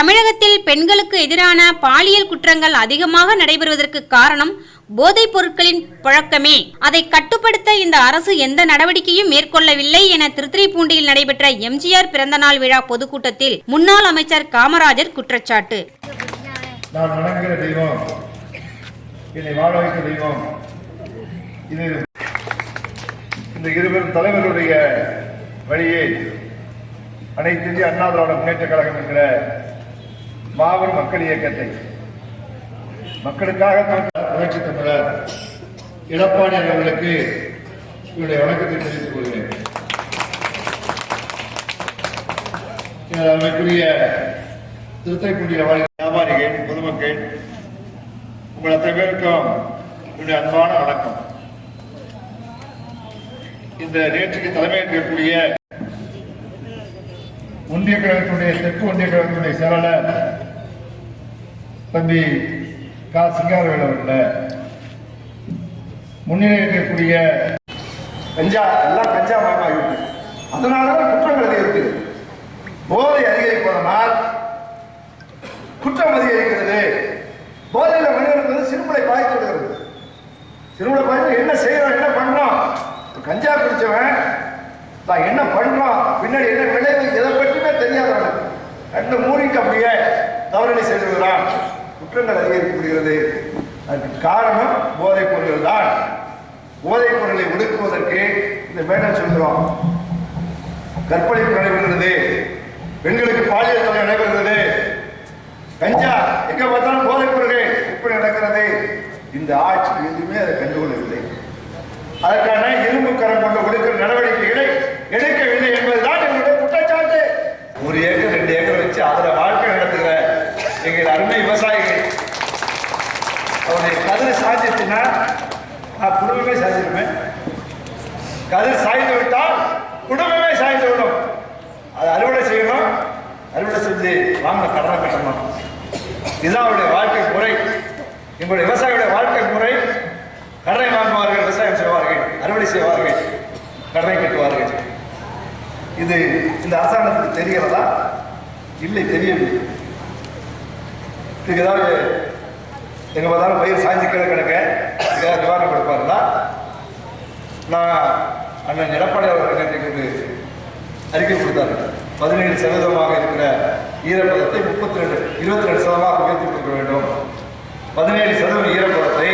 தமிழகத்தில் பெண்களுக்கு எதிரான பாலியல் குற்றங்கள் அதிகமாக நடைபெறுவதற்கு காரணம் போதைப் பொருட்களின் பழக்கமே. அதை கட்டுப்படுத்த இந்த அரசு எந்த நடவடிக்கையும் மேற்கொள்ளவில்லை என திருத்துறைப்பூண்டியில் நடைபெற்ற எம்ஜிஆர் பிறந்தநாள் விழா பொதுக்கூட்டத்தில் முன்னாள் அமைச்சர் காமராஜர் குற்றச்சாட்டு. இந்த தலைவருடைய வழியே அனைத்து இந்திய அண்ணா திராவிட முன்னேற்ற கழகம் என்கிற மாபெரும் மக்கள் இயக்கத்தை. மக்களுக்காக புரட்சி தமிழர் எடப்பாடி அவர்களுக்கு என்னுடைய வணக்கத்தை தெரிவித்துக் கொள்கிறேன். எனது அருமைக்குரிய வாழ் வியாபாரிகள் பொதுமக்கள் உங்கள் அத்தனை பேருக்கும் என்னுடைய அன்பான வணக்கம். இந்த நிகழ்ச்சிக்கு தலைமையேற்கக்கூடிய ஒன்றிய கழகத்துடைய தெற்கு ஒன்றிய கழகத்துடைய செயலாளர் தம்பி கா சிங்காரவேல் அவர்கள முன்னிலை கஞ்சா எல்லாம் கஞ்சா மயமாகிவிட்டு அதனாலதான் குற்றங்கள் அதிகரிக்குது போதை அதிகரிப்பதனால் குற்றம் அதிகரிக்கிறது. போதையில் மனிதனுக்கு வந்து சிறுமுறை பாய்த்து விடுகிறது சிறுமுறை என்ன செய்யறோம் என்ன பண்றோம்? கஞ்சா குடிச்சவன் தான் என்ன பண்றோம்? பின்னாடி என்ன விளைவு? எதை பற்றியுமே தெரியாதவனுக்கு கண்ணு மூடிக்கு அப்படியே தவறுகளை செய்து குற்றங்கள் அதிகரிக்கப்படுகிறது. அதுக்கு காரணம் போதைப் பொருள்கள் தான். போதைப் பொருளை ஒடுக்குவதற்கு இந்த மேடம் சொல்கிறோம் கற்பழிப்பு நடைபெறுகிறது. பெண்களுக்கு பாலியல் தொகை நடைபெறுகிறது. கஞ்சா எங்க பார்த்தாலும் போதைப் பொருள்கள் விற்பனை நடக்கிறது. இந்த ஆட்சி எதுவுமே அதை கண்டுகொள்ளவில்லை. அதற்கான இரும்பு கரம் கொண்டு ஒடுக்கிற நடவடிக்கைகளை எடுக்கவில்லை என்பதுதான் எங்களுடைய குற்றச்சாட்டு. ஒரு ஏக்கர் ரெண்டு ஏக்கர் வச்சு அதில் வாழ்க்கை நடத்துகிற எங்கள் அருமை விவசாயிகள் அவருடைய கதிரை சாய்ச்சிச்சுன்னா நான் குடும்பமே சாய்ச்சிருப்பேன் கதிர் சாய்ந்து விட்டால் குடும்பமே சாய்ந்து விடும். அதை அறுவடை செய்யணும். அறுவடை செஞ்சு வாங்க கடனை கட்டணும். இதுதான் அவருடைய வாழ்க்கை முறை. எங்களுடைய விவசாயியுடைய வாழ்க்கை முறை. கடனை வாங்குவார்கள் விவசாயம் செய்வார்கள் அறுவடை செய்வார்கள் கடனை கட்டுவார்கள். இது இந்த அரசாங்கத்துக்கு தெரிகிறதா இல்லை தெரியவில்லை. இதுக்கு ஏதாவது எங்கள் பார்த்தாலும் பயிர் சாய்ந்து கீழே கிடக்க ஏதாவது நிவாரணம் கொடுப்பாருன்னா நான் அண்ணன் எடப்பாடி அவர்கள் நேற்று அறிக்கை கொடுத்தாரு. பதினேழு சதவீதமாக இருக்கிற ஈரப்பதத்தை முப்பத்தி ரெண்டு இருபத்தி ரெண்டு சதவீதமாக உயர்த்தி கொடுக்க வேண்டும். பதினேழு சதவீதம் ஈரப்பதத்தை